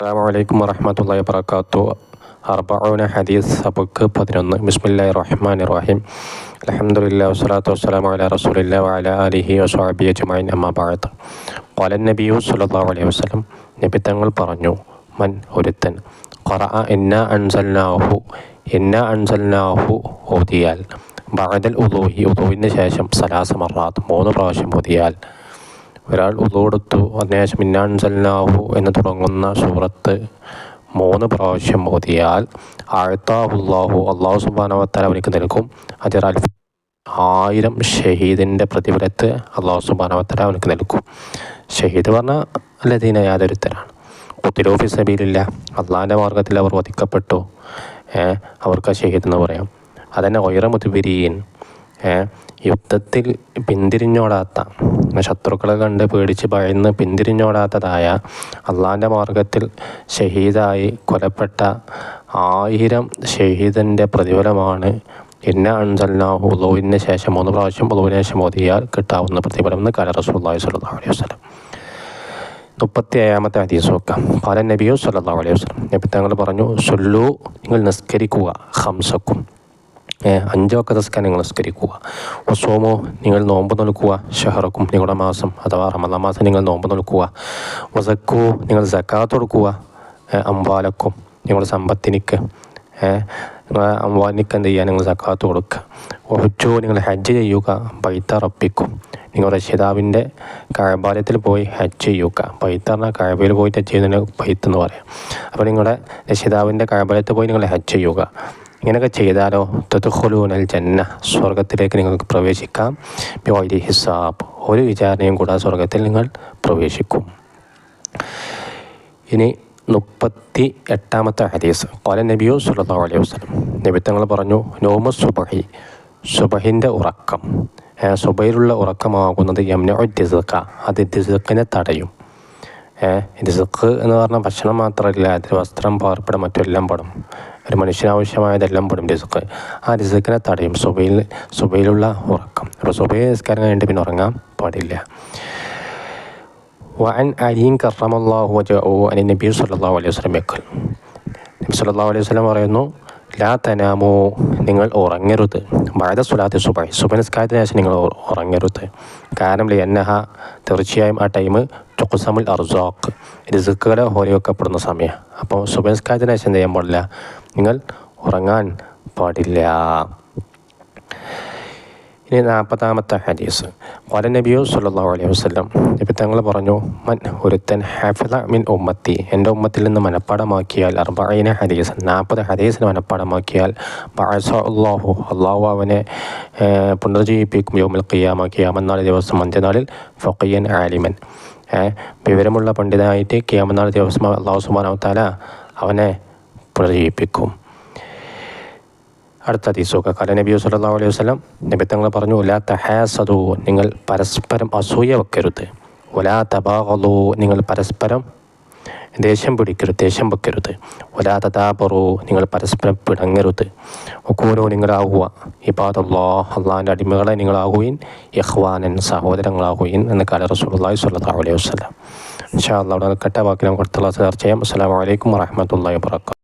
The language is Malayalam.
അസ്സാമലൈക്കും വറഹമത്തല്ലാ വാത്തു അർബഊന ഹദീസ് സബക്ക് പതിനൊന്ന്. ബിസ്മില്ലാഹി റഹ്മാൻ റഹീം. അലഹമുല്ല വസ്സലാത്തു വസ്സലാമു അല റസൂലില്ല വല അലിഹി വസ്വാബി അജ്മൈൻ അമ്മാബാഴത്ത് ഖാല നബിയു സല്ലല്ലാഹു അലൈഹി വസല്ലം നബി തങ്ങൾ പറഞ്ഞു മൻ ഒരുത്തൻ ഖറഅ ഇന്ന അൻസൽനാഹു ഇന്ന അൻസൽനാഹു ഓതിയാൽ ബഅദൽ ഉദൂഹി ഉദൂഹിന് ശേഷം സലാസ മറാത്ത് മൂന്ന് പ്രാവശ്യം ഓതിയാൽ ഒരാൾ ഉതോടുത്തു അതിനുശേഷം ഇന്നാൻസല്ലാഹു എന്ന് തുടങ്ങുന്ന സൂറത്ത് മൂന്ന് പ്രാവശ്യം ഓതിയാൽ ആഴ്ത്താഹുല്ലാഹു അള്ളാഹു സുബാനവത്താൽ അവനിക്ക് നൽകും. അൽഫ് ആയിരം ഷഹീദിന്റെ പ്രതിഫലത്ത് അള്ളാഹു സുബാനവത്താൽ അവനിക്ക് നൽകും. ഷഹീദ് പറഞ്ഞാൽ ലതീന യാതൊരുത്തരാണ്. കുത്തിലോഫി സബീലില്ല. അള്ളാഹിന്റെ മാർഗത്തിൽ അവർ വധിക്കപ്പെട്ടു. അവർക്ക് ഷഹീദ് എന്ന് പറയാം. അതന്നെ ഒയറ യുദ്ധത്തിൽ പിന്തിരിഞ്ഞോടാത്ത ശത്രുക്കളെ കണ്ട് പേടിച്ച് ഭയന്ന് പിന്തിരിഞ്ഞോടാത്തതായ അള്ളാന്റെ മാർഗത്തിൽ ഷഹീദായി കൊലപ്പെട്ട ആയിരം ഷഹീദിന്റെ പ്രതിഫലമാണ് ഇന്ന അൻസൽനാഹു ഉദുവിന് ശേഷം മൂന്ന് പ്രാവശ്യം ഉദുവിന് ശേഷം ഓതിയാൽ കിട്ടാവുന്ന പ്രതിഫലം എന്ന് കല റസൂല്ലാഹി സ്വല്ലാ അലൈഹി വസ്ലം മുപ്പത്തി ഏഴാമത്തെ ഹദീസ് നോക്കാം. പല നബിയോ സല്ലാ അലൈഹി വസല്ലം. നബി തങ്ങൾ പറഞ്ഞു സുല്ലു നിങ്ങൾ നിസ്കരിക്കുക ഹംസക്കും അഞ്ചൊക്കെ നിസ്കാരം നിങ്ങൾ നിസ്കരിക്കുക ഒസോമോ നിങ്ങൾ നോമ്പ് നൽകുക ഷഹറക്കും നിങ്ങളുടെ മാസം അഥവാ റമദ മാസം നിങ്ങൾ നോമ്പ് നൽകുക വസക്കോ നിങ്ങൾ സക്കാത്ത് കൊടുക്കുക. അമ്പാലക്കും നിങ്ങളുടെ സമ്പത്തിനിക്ക്. അമ്പാലിനിക്ക് എന്ത് ചെയ്യുക? നിങ്ങൾ സക്കാത്ത് കൊടുക്കുക. ഒഹുച്ചു നിങ്ങൾ ഹജ്ജ് ചെയ്യുക. പൈത്ത റപ്പിക്കും നിങ്ങൾ രക്ഷിതാവിന്റെ കഴബാലയത്തിൽ പോയി ഹജ്ജ് ചെയ്യുക. പൈത്ത പറഞ്ഞാൽ കഴബയിൽ പോയിട്ട് ഹജ്ജ് ചെയ്യുന്നതിന് പൈത്ത് എന്ന് പറയാം. അപ്പോൾ നിങ്ങളുടെ രക്ഷിതാവിന്റെ കഴബാലയത്തിൽ പോയി നിങ്ങൾ ഹജ്ജ് ചെയ്യുക. ഇങ്ങനെയൊക്കെ ചെയ്താലോ? തൊത്തുഹുലൂനൽ ജന്ന. സ്വർഗത്തിലേക്ക് നിങ്ങൾക്ക് പ്രവേശിക്കാം. ബിവൈരി ഹിസാബ്. ഒരു വിചാരണയും കൂടാതെ സ്വർഗത്തിൽ നിങ്ങൾ പ്രവേശിക്കും. ഇനി മുപ്പത്തി എട്ടാമത്തെ ഹദീസ്. കൊല നബിയോ സുല്ലാ അലൈഹി വസ്ലം നബിത്തങ്ങൾ പറഞ്ഞു നോമ സുബഹി. സുബഹിന്റെ ഉറക്കം. സുബയിലുള്ള ഉറക്കമാകുന്നത് യമ്ന ദിസക്ക അത് ദിസക്കിനെ തടയും. റിസ്ക് എന്ന് പറഞ്ഞാൽ ഭക്ഷണം മാത്രമല്ല അതിൽ വസ്ത്രം പാർപ്പിടം മറ്റെല്ലാം പെടും. ഒരു മനുഷ്യനാവശ്യമായതെല്ലാം പെടും റിസ്ക് ആ റിസ്ക്കിനെ തടയും. സുബയിൽ സുബയിലുള്ള ഉറക്കം. അപ്പോൾ സുബൈ നിസ്കാരം കഴിഞ്ഞിട്ട് പിന്നെ ഉറങ്ങാൻ പാടില്ല. വൻ അലീൻ കറമല്ലാഹു അനി നബി സല്ലല്ലാഹു അലൈഹി വസ്ലം വെക്കൽ നബി സല്ലല്ലാഹു അലൈഹി വസ്ലം പറയുന്നു ലാ തനാമോ നിങ്ങൾ ഉറങ്ങരുത്. വഴത സുലാത്തി സുബൈ സുബനസ്കാരത്തിന് ശേഷം നിങ്ങൾ ഉറങ്ങരുത്. കാരണം എന്നഹ തീർച്ചയായും ആ ടൈം ചൊക്കുസമുൽ അർസാഖ്. റിസുക്കുകളെ ഹോലിവെക്കപ്പെടുന്ന സമയം. അപ്പോൾ സുബനസ്കാരത്തിന് ശേഷം ചെയ്യാൻ പാടില്ല? നിങ്ങൾ ഉറങ്ങാൻ പാടില്ല. ഇനി നാൽപ്പതാമത്തെ ഹദീസ്. വല നബിയോ സല്ലാ അലൈഹി വസ്ലം നബി തങ്ങൾ പറഞ്ഞു മൻ ഒരുത്തൻ ഹഫല മിൻ ഉമ്മത്തി. എന്റെ ഉമ്മത്തിൽ നിന്ന് മനപ്പാടമാക്കിയാൽ അർബൈന ഹദീസ് നാൽപ്പത് ഹദീസിന് മനപ്പാടമാക്കിയാൽ അള്ളാഹു അള്ളാഹു അവനെ പുനർജീവിപ്പിക്കും യോമിൽ ഖിയാമ ഖിയാമനാൾ ദിവസം അന്ത്യനാളിൽ ഫൊക്കയ്യൻ ആലിമൻ. വിവരമുള്ള പണ്ഡിതനായിട്ട് ഖിയാമനാൾ ദിവസം അള്ളാഹു സുബാനവത്താല അവനെ പുനർജീവിപ്പിക്കും. അടുത്ത ഹദീസൊക്കെ കല. നബി സല്ലാ അലൈഹി വസ്ലം നബി തങ്ങൾ പറഞ്ഞു ലാ തഹാസദു നിങ്ങൾ പരസ്പരം അസൂയ വെക്കരുത്. ഒലാ തബാഗലു നിങ്ങൾ പരസ്പരം ദേഷ്യം പിടിക്കരുത് ദേഷ്യം വെക്കരുത്. ഒലാ തതാബറു നിങ്ങൾ പരസ്പരം പിടങ്ങരുത് ഒക്കൂലോ നിങ്ങളാകുക ഇബാദല്ലാ അള്ളാഹിന്റെ അടിമകളെ നിങ്ങളാകുകയും യഹ്വാനൻ സഹോദരങ്ങളാകുകയും എന്ന് കാല റസൂലി സല്ലാ അലൈഹി വസല്ലം. ഇൻഷാ അള്ളാഹ് കെട്ട വാക്കിലും കൊടുത്തുള്ള ചർച്ച ചെയ്യാം. അസ്സലാമു അലൈക്കും വറഹ്മത്തുള്ളാഹി വബറകാതുഹു.